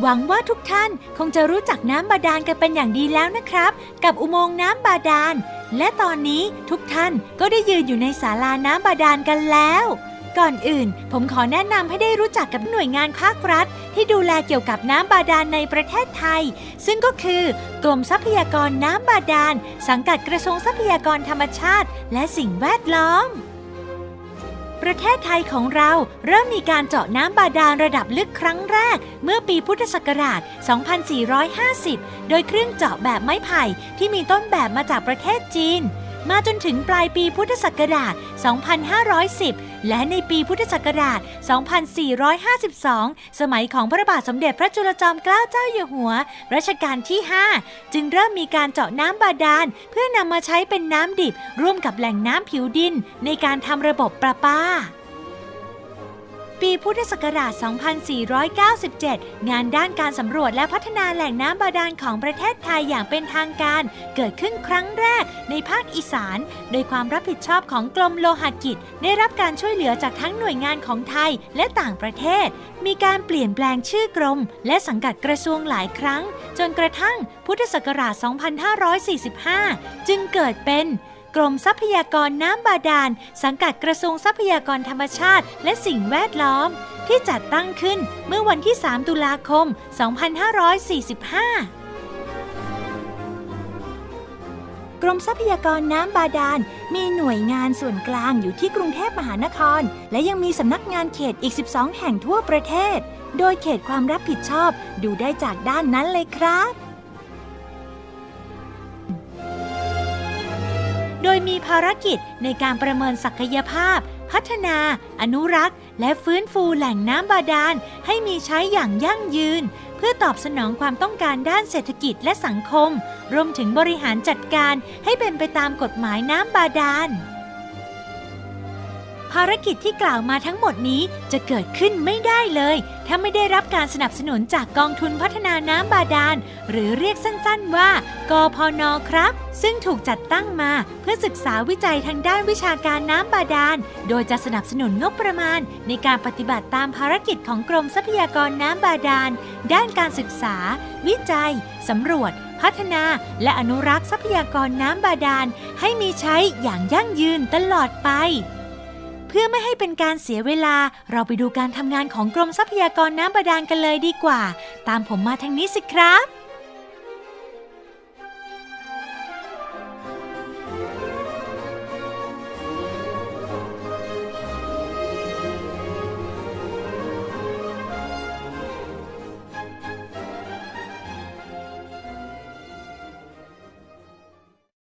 หวังว่าทุกท่านคงจะรู้จักน้ำบาดาลกันเป็นอย่างดีแล้วนะครับ กับอุโมงค์น้ำบาดาล และตอนนี้ทุกท่านก็ได้ยืนอยู่ในศาลาน้ำบาดาลกันแล้ว ก่อนอื่น ผมขอแนะนำให้ได้รู้จักกับหน่วยงานภาครัฐ ที่ดูแลเกี่ยวกับน้ำบาดาลในประเทศไทย ซึ่งก็คือกรมทรัพยากรน้ำบาดาล สังกัดกระทรวงทรัพยากรธรรมชาติ และสิ่งแวดล้อม ประเทศไทยของเราเริ่มมีการเจาะน้ำบาดาลระดับลึกครั้งแรก เมื่อปีพุทธศักราช 2450 โดยเครื่องเจาะแบบไม้ไผ่ที่มีต้นแบบมาจากประเทศจีน มาจนถึงปลายปีพุทธศักราช 2510 และในปีพุทธศักราช 2452 สมัยของพระบาทสมเด็จพระจุลจอมเกล้าเจ้าอยู่หัว รัชกาลที่ 5 จึงเริ่มมีการเจาะน้ำบาดาล เพื่อนำมาใช้เป็นน้ำดิบ ร่วมกับแหล่งน้ำผิวดิน ในการทำระบบประปา ปีพุทธศักราช 2497 งานด้านการสำรวจและพัฒนาแหล่งน้ำบาดาลของประเทศไทยอย่างเป็นทางการ เกิดขึ้นครั้งแรกในภาคอีสาน โดยความรับผิดชอบของกรมโลหะกิจ ได้รับการช่วยเหลือจากทั้งหน่วยงานของไทยและต่างประเทศ มีการเปลี่ยนแปลงชื่อกรม และสังกัดกระทรวงหลายครั้ง จนกระทั่งพุทธศักราช 2545 จึงเกิดเป็น กรมทรัพยากรน้ำบาดาล สังกัดกระทรวงทรัพยากรธรรมชาติ และสิ่งแวดล้อม ที่จัดตั้งขึ้นเมื่อวันที่ 3 ตุลาคม 2545กรมทรัพยากรน้ำบาดาล มีหน่วยงานส่วนกลางอยู่ที่กรุงเทพมหานคร และยังมีสำนักงานเขตอีก 12 แห่งทั่วประเทศ โดยเขตความรับผิดชอบดูได้จากด้านนั้นเลยครับ โดยมีภารกิจในการประเมินศักยภาพ พัฒนา อนุรักษ์ และฟื้นฟูแหล่งน้ำบาดาล ให้มีใช้อย่างยั่งยืน เพื่อตอบสนองความต้องการด้านเศรษฐกิจและสังคม รวมถึงบริหารจัดการให้เป็นไปตามกฎหมายน้ำบาดาล ภารกิจที่กล่าวมาทั้งหมดนี้จะเกิดขึ้นไม่ได้เลย ถ้าไม่ได้รับการสนับสนุนจากกองทุนพัฒนาน้ำบาดาล หรือเรียกสั้นๆว่ากพนครับ ซึ่งถูกจัดตั้งมาเพื่อศึกษาวิจัยทางด้านวิชาการน้ำบาดาล โดยจะสนับสนุนงบประมาณ ในการปฏิบัติตามภารกิจของกรมทรัพยากรน้ำบาดาล ด้านการศึกษา วิจัยสำรวจพัฒนาและอนุรักษ์ทรัพยากรน้ำบาดาล ให้มีใช้อย่างยั่งยืนตลอดไป พื่อไม่ให้เป็นการเสียเวลา เราไปดูการทำงานของกรมทรัพยากรน้ำบาดาลกันเลยดีกว่า ตามผมมาทางนี้สิครับ